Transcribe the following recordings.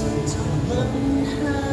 손 전한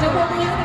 So what were you